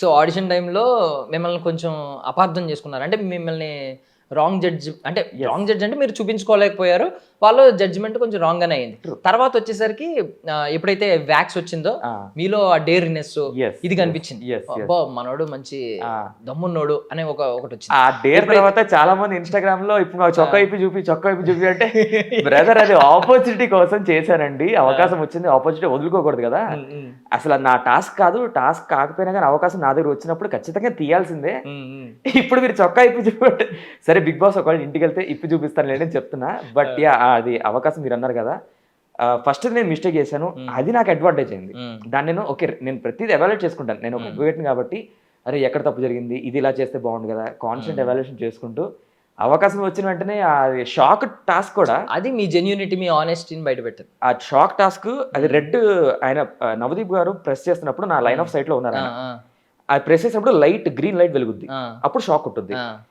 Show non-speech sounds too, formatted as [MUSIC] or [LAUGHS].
So audition టైంలో మిమ్మల్ని కొంచెం అపార్థం చేసుకున్నారు. అంటే మిమ్మల్ని రాంగ్ జడ్జ్ అంటే రాంగ్ జడ్జ్ అంటే మీరు చూపించుకోలేకపోయారు. వాళ్ళు జడ్జిమెంట్ కొంచెం రాంగ్ గానే అయింది. తర్వాత వచ్చేసరికి ఆ, ఎప్పుడైతే వ్యాక్స్ వచ్చిందో ఆ, మీలో ఆ డేరినెస్ ఇది కనిపించింది. అబ్బా మనోడు మంచి ఆ. దమ్మున్నోడు అనే ఒక ఒకటి వచ్చింది. ఆ డేర్ తర్వాత చాలా మంది ఇన్స్టాగ్రామ్లో ఇప్పుడు చొక్కా ఇప్పి చూపి చొక్కా ఇప్పి చూపి అంటే [LAUGHS] బ్రదర్ అది ఆపర్చునిటీ కోసం చేశానండి అవకాశం వచ్చింది. ఆపర్చునిటీ వదులుకోకూడదు కదా. అసలు నా టాస్క్ కాదు. టాస్క్ కాకపోయినా కానీ అవకాశం నా దగ్గర వచ్చినప్పుడు ఖచ్చితంగా తీయాల్సిందే. ఇప్పుడు మీరు చొక్కా ఇప్పి చూపి సరే బిగ్ బాస్ ఒకవేళ ఇంటికి వెళ్తే ఇప్పి చూపిస్తాను లేదని చెప్తున్నా. బట్ యా అది అవకాశం మీరు అన్నారు కదా ఫస్ట్ నేను మిస్టేక్ చేశాను అది నాకు అడ్వాంటేజ్ అయింది. దాన్ని నేను ఓకే నేను ప్రతిదీ ఎవాల్యుయేట్ చేసుకుంటాను. నేను ఒక అడ్వకేట్ని కాబట్టి అరే ఎక్కడ తప్పు జరిగింది? ఇది ఇలా చేస్తే బాగుండు కదా. కాన్స్టెంట్ ఎవాల్యుయేషన్ చేసుకుంటూ అవకాశం వచ్చిన వెంటనే ఆ షాక్ టాస్క్ కూడా అది మీ జెన్యూనిటీ మీ ఆనెస్టీని బయట పెట్టింది. ఆ షాక్ టాస్క్ అది రెడ్ ఆయన నవదీప్ గారు ప్రెస్ చేస్తున్నప్పుడు నా లైన్ ఆఫ్ సైట్లో ఉన్నారు. ఆ, ప్రెస్ చేసినప్పుడు లైట్ గ్రీన్ లైట్ వెలుగుద్ది. అప్పుడు షాక్ ఉంటుంది.